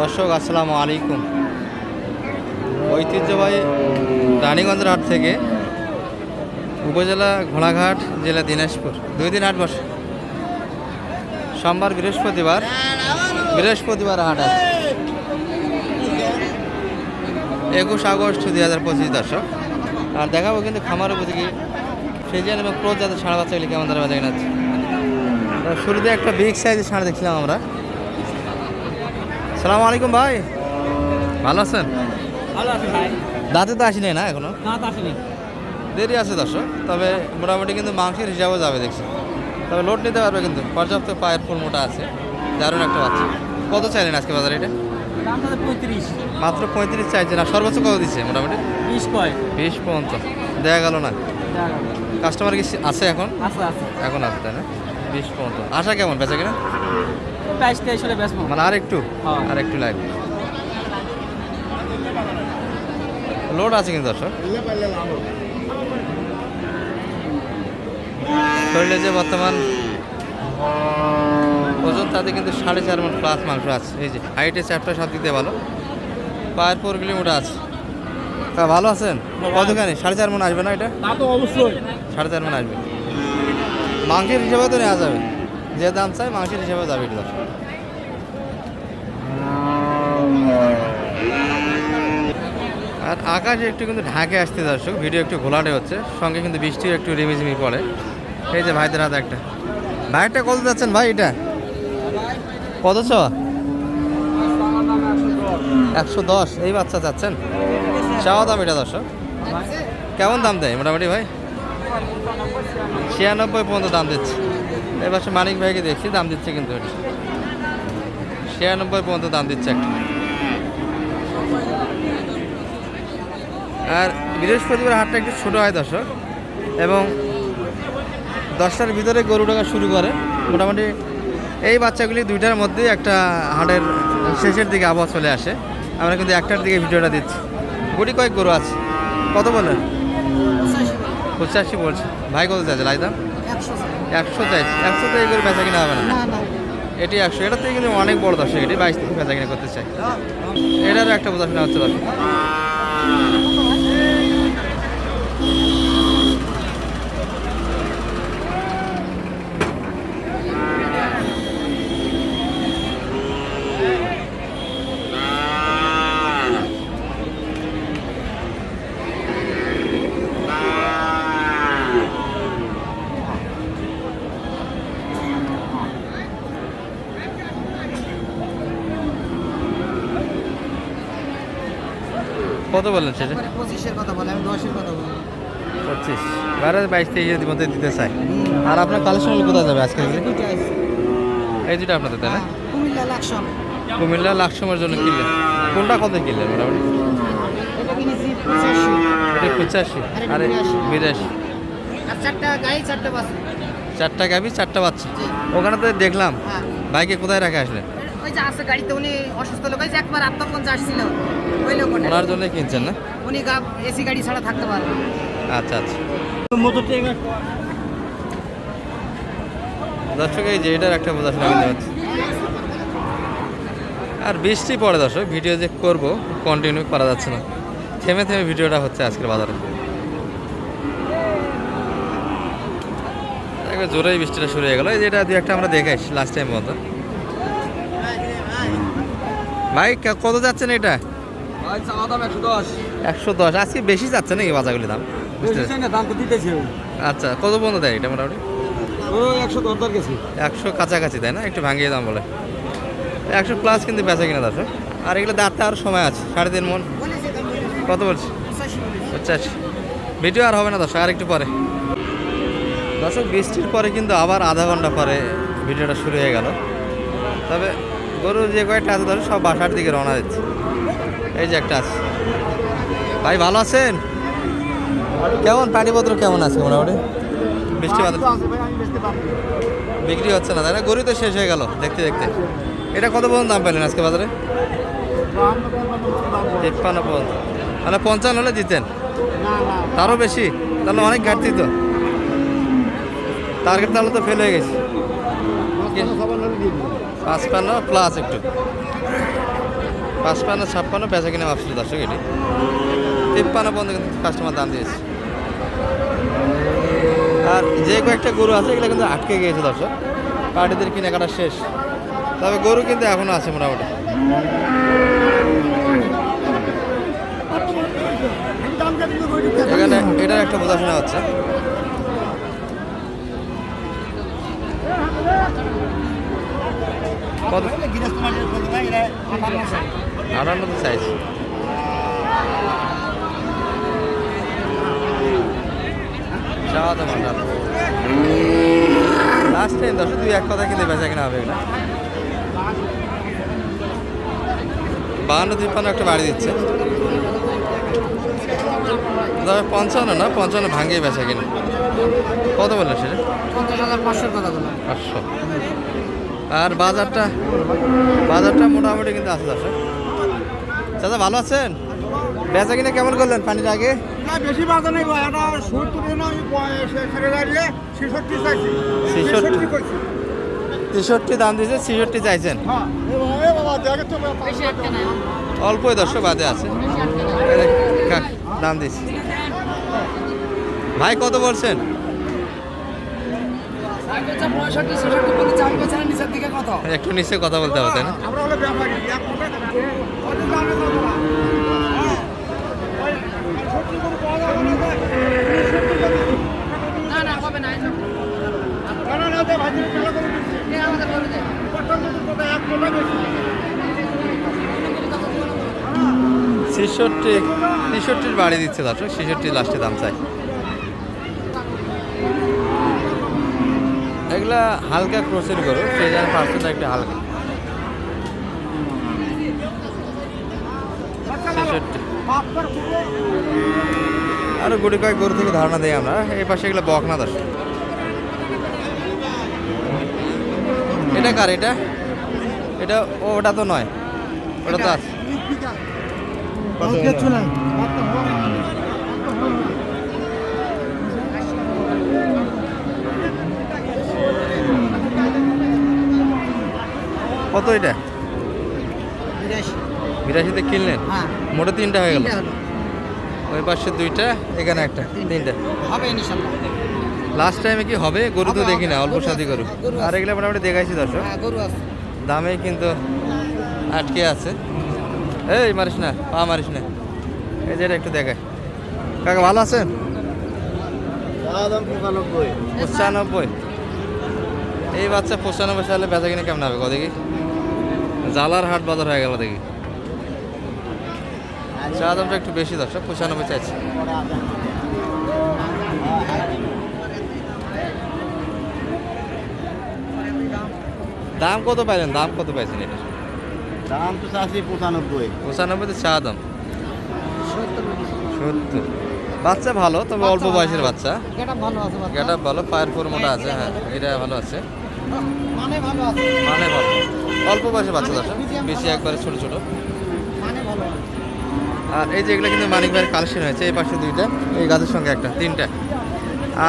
দর্শক, আসসালামু আলাইকুম। ঐতিহ্যবাহী রানীগঞ্জের হাট থেকে উপজেলা ঘোড়াঘাট, জেলা দিনাজপুর। দুই দিন হাট বসে। সোমবার বৃহস্পতিবার বৃহস্পতিবার হাট আছে। একুশ আগস্ট দুই হাজার পঁচিশ দর্শক। আর দেখাবো কিন্তু খামার উপযোগী ফ্রিজিয়ান এবং ক্রোজ যাদের সাড়া বাচ্চাগুলি কেমন তারা বাজা শুরুতে একটা বিগ সাইজের সাড়া দেখছিলাম আমরা। সালাম আলাইকুম ভাই। ভালো আছেন? ভালো আছে ভাই। দাঁতে তো আসি নাই না এখনও? না তো আসেনি। দেরি আছে দর্শক তবে মোটামুটি কিন্তু মাংসের হিসাবেও যাবে দেখছি। তবে লোড নিতে পারবে কিন্তু পর্যাপ্ত পায়ের ফুল মোটা আছে দারুণ একটা বাচ্চা। কত চাইলেন আজকে বাজারে এটা? পঁয়ত্রিশ। মাত্র পঁয়ত্রিশ চাইছে না সর্বোচ্চ কত দিচ্ছে মোটামুটি? বিশ কয়। বিশ পর্যন্ত দেয়া গেল না? কাস্টমার কি আছে এখন? আছে আছে। এখন আছে তাই না? বিশ পর্যন্ত আশা কেমন বেচা কিনা? বাইশ তেইশ হলে বেশ মানে আর একটু। আর একটু লাগবে লোড আছে কিন্তু দর্শক। শরীরে যে বর্তমান ওজন তাতে কিন্তু সাড়ে চার মন প্লাস মাংস আছে। এই যে হাইটে চারটা সব দিতে ভালো। পায়ের পর কিলোমিটার আছে। তা ভালো আছেন? কতখানি? সাড়ে চার মন আসবে না এটা? তা তো অবশ্যই। সাড়ে চার মন আসবে। মাংসের হিসাবে তো নেওয়া যাবে। যে দাম চাই মাংসের হিসাবে যাবে এটা আর আকাশ একটু কিন্তু ঢাকে আসতে দর্শক, ভিডিও একটু ঘোলাটে হচ্ছে, সঙ্গে কিন্তু বৃষ্টিও একটু রিমিঝিমি পড়ে। এই যে ভাইদের হাতে একটা। ভাইটা কত যাচ্ছেন ভাই এটা? কত ছ? একশো দশ। এই বাচ্চা চাচ্ছেন চাওয়া দাম এটা দর্শক। কেমন দাম দেয় মোটামুটি ভাই? ছিয়ানব্বই পর্যন্ত দাম দিচ্ছে। এই পাশে মানিক ভাইকে দেখছি, দাম দিচ্ছে কিন্তু ছিয়ানব্বই পর্যন্ত দাম দিচ্ছে একটা। আর বৃহস্পতিবার হাটটা একটু ছোটো হয় দর্শক। এবং দশটার ভিতরে গরু টাকা শুরু করে। মোটামুটি এই বাচ্চাগুলি দুইটার মধ্যে একটা হাটের শেষের দিকে আবহাওয়া চলে আসে। আমরা কিন্তু একটার দিকে ভিডিওটা দিচ্ছি। গুটি কয়েক গরু আছে। কত বলেন পঁচাশি বলছে। ভাই কত চাইছে লাই দাম? একশো চাইছে। একশো তো এই গরু বেচা কিনা হবে না। এটি একশো। এটার থেকে কিন্তু অনেক বড় দর্শক। এটি বাইশ থেকে বেচা কিনা করতে চাই এটারও একটা বোঝাশোনা হচ্ছে দর্শক। কত বললেন সেটা? পঁচিশের কথা বলে আমি দশের কথা বলি পঁচিশ। বাইরে বাইশ তেইশের মধ্যে দিতে চাই আর আপনার কালেকশন কোথায় যাবে আজকে? এই দুটো আপনাদের তাই না? কুমিল্লা লাকসাম। কুমিল্লা লাকসমের জন্য কিনলেন। কোনটা কত কিনলেন মোটামুটি? এটা পঁচাশি। আর বিরাশি। চারটা গাবি চারটা বাচ্চা। ওখানে তো দেখলাম হ্যাঁ। বাইকে কোথায় রাখে আসলেন? ওই যে আছে গাড়িতে উনি অসুস্থ লোক। একবার আত্মপঞ্চ আসছিল ওই লোক ওনার জন্য কিনছেন না? উনি এসি গাড়ি ছাড়া থাকতে পারবে আচ্ছা আচ্ছা। দর্শক এই যে এটার একটা বোঝাশোনা পারছি আর বৃষ্টি পড়ে দর্শক ভিডিও যে করব কন্টিনিউ করা যাচ্ছে না। থেমে থেমে ভিডিওটা হচ্ছে আজকের বাজারে। একবার জোরেই বৃষ্টিটা শুরু হয়ে গেল। এই যে এটা দিয়ে একটা আমরা দেখে আসি লাস্ট টাইম মতো। ভাই কত যাচ্ছেন এটা? একশো দশ। আজকে বেশি যাচ্ছে নাকি বাজারগুলি দাম? আচ্ছা কত পর্যন্ত দেয় এটা মোটামুটি? ও একশো কাছাকাছি তাই না? একটু ভাঙিয়ে দাম বলে। একশো প্লাস কিন্তু বেচা কিনা দর্শক আর এগুলো দাঁড়তে আরও সময় আছে সাড়ে তিন মন। কত বলছি পঁচাশি। ভিডিও আর হবে না দর্শক আর একটু পরে। দর্শক বৃষ্টির পরে কিন্তু আবার আধা ঘণ্টা পরে ভিডিওটা শুরু হয়ে গেল। তবে গরু যে কয়েকটা আছে ধরো সব বাসার দিকে রওনা দিচ্ছে। এই যে একটা আছে। ভাই ভালো আছেন? কেমন? পানিপত্র কেমন আছে মোটামুটি? বৃষ্টি বাদল বিক্রি হচ্ছে না তাই না? গরু তো শেষ হয়ে গেল দেখতে দেখতে। এটা কত পর্যন্ত দাম পেলেন আজকে বাজারে? তিপ্পান্ন পর্যন্ত। তাহলে পঞ্চান্ন হলে দিতেন। তারও বেশি? তাহলে অনেক ঘাটতি তো। টার্গেট তাহলে তো ফেল হয়ে গেছে। পাঁচপান্ন প্লাস একটু। পাঁচপান্ন, ছাপ্পান্ন বেচা কিনে ভাবছিল দর্শক এটি। তিপ্পান্ন পর্যন্ত কিন্তু কাস্টমার দাম দিয়েছে। আর যে কয়েকটা গরু আছে, এগুলো কিন্তু আটকে গিয়েছে দর্শক। পার্টিদের কেনাকাটা শেষ। তবে গরু কিন্তু এখনও আছে মোটামুটি। এখানে এটার একটা বোঝাশোনা হচ্ছে। কত? আটান্ন তো চাইছি চাওয়া তো মান্ডাল লাস্ট টাইম দশ দুই এক কথা কিন্তু বেচা কিনা হবে না। বাহান্ন তিপ্পান্ন একটা বাড়ি দিচ্ছে। তবে পঞ্চান্ন না পঞ্চান্ন ভাঙিয়ে বেচা কিনা। কত বলল সেটা? পঞ্চাশ হাজার পাঁচশোর কথা বললাম পাঁচশো। আর বাজারটা বাজারটা মোটামুটি কিন্তু আছে দর্শক। চাচা ভালো আছেন? বেচা কিনা কেমন করলেন পানির আগে? না বেশি বাধা নেই ভাই এটা সত্তর ছেড়ে দাঁড়িয়ে ছেষট্টি চাইছি। ছেষট্টি। ছেষট্টি করছি তেষট্টি দাম দিয়েছে ছেষট্টি চাইছেন? হ্যাঁ অল্পই দর্শক বাদে আছে। দাম দিচ্ছি ভাই কত বলছেন? একটু নিশ্চয়ই কথা বলতে হবে তাই না? ছেষট্টি তেষট্টির বাড়ি দিচ্ছে দর্শক ছেষট্টি লাস্টে দাম চাই। এগুলা হালকা ক্রোসের করো সেই জন্য পার্সেন্ট একটা হালকা ছেষট্টি আপনার পুরো আরও গুটি কয়েক গরু থেকে ধারণা দেই আমরা। এই পাশে এগুলো বকনা দর্শক এটা কার এটা? এটা ওটা তো নয়। ওটা তো কত এটা? বিরাশিতে কিনলেন? হ্যাঁ। মোটে তিনটা হয়ে গেল? ওই পাশে দুইটা এখানে একটা তিনটা। হবে লাস্ট টাইমে কি হবে? গরু তো দেখি না অল্প সাদি গরু। আর এগুলো মোটামুটি দেখাইছি দর্শক। হ্যাঁ দামে কিন্তু আটকে আছে। এই মারিস না পা মারিস না। এই যে একটু দেখায় কাকা ভালো আছেন? পঁচানব্বই। এই বাচ্চা পঁচানব্বই সালে বেচা কিনে কেমন হবে? দেখি। জালার হাট বাজার হয়ে গেল দেখি। চা দামটা একটু বেশি দর্শক পঁচানব্বই চাইছে। দাম কত পাইলেন? দাম কত পাইছেন এটা? দাম তো চাচ্ছি পঁচানব্বই। পঁচানব্বই তো চা দাম সত্তর। বাচ্চা ভালো তবে অল্প বয়সের বাচ্চা। এটা ভালো আছে বাচ্চা। গেট ভালো পায়ের ফোর মোটা আছে হ্যাঁ এটা ভালো আছে। মানে ভালো মানে ভালো। অল্প বয়সের বাচ্চা দর্শক বেশি একবারে ছোট ছোট। মানে ভালো আছে। আর এই যে এগুলো কিন্তু মানিক ভাইয়ের কালেকশন হয়েছে এই পাশে দুইটা এই গাছের সঙ্গে একটা তিনটা।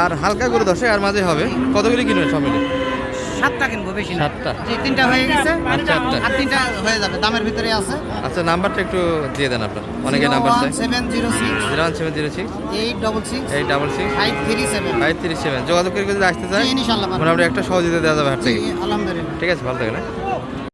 আর হালকা করে দশে আর মাঝে হবে কতগুলি কিনবেন সব মিলে? সাতটা কিনবো বেশি সাতটা। তিনটা হয়ে গেছে আর আর তিনটা হয়ে যাবে দামের ভিতরে আছে। আচ্ছা নাম্বারটা একটু দিয়ে দেন আপনার। অনেকে নাম্বার চাই seven zero six zero one seven zero six. Eight double six eight double six. Five three seven. Five three seven. যোগাযোগ করে যদি আসতে চাই ইনশাল্লাহ মোটামুটি একটা সহযোগিতা দেওয়া যাবে হাট থেকে। আলহামদুলিল্লাহ। ঠিক আছে ভালো থাকে হ্যাঁ?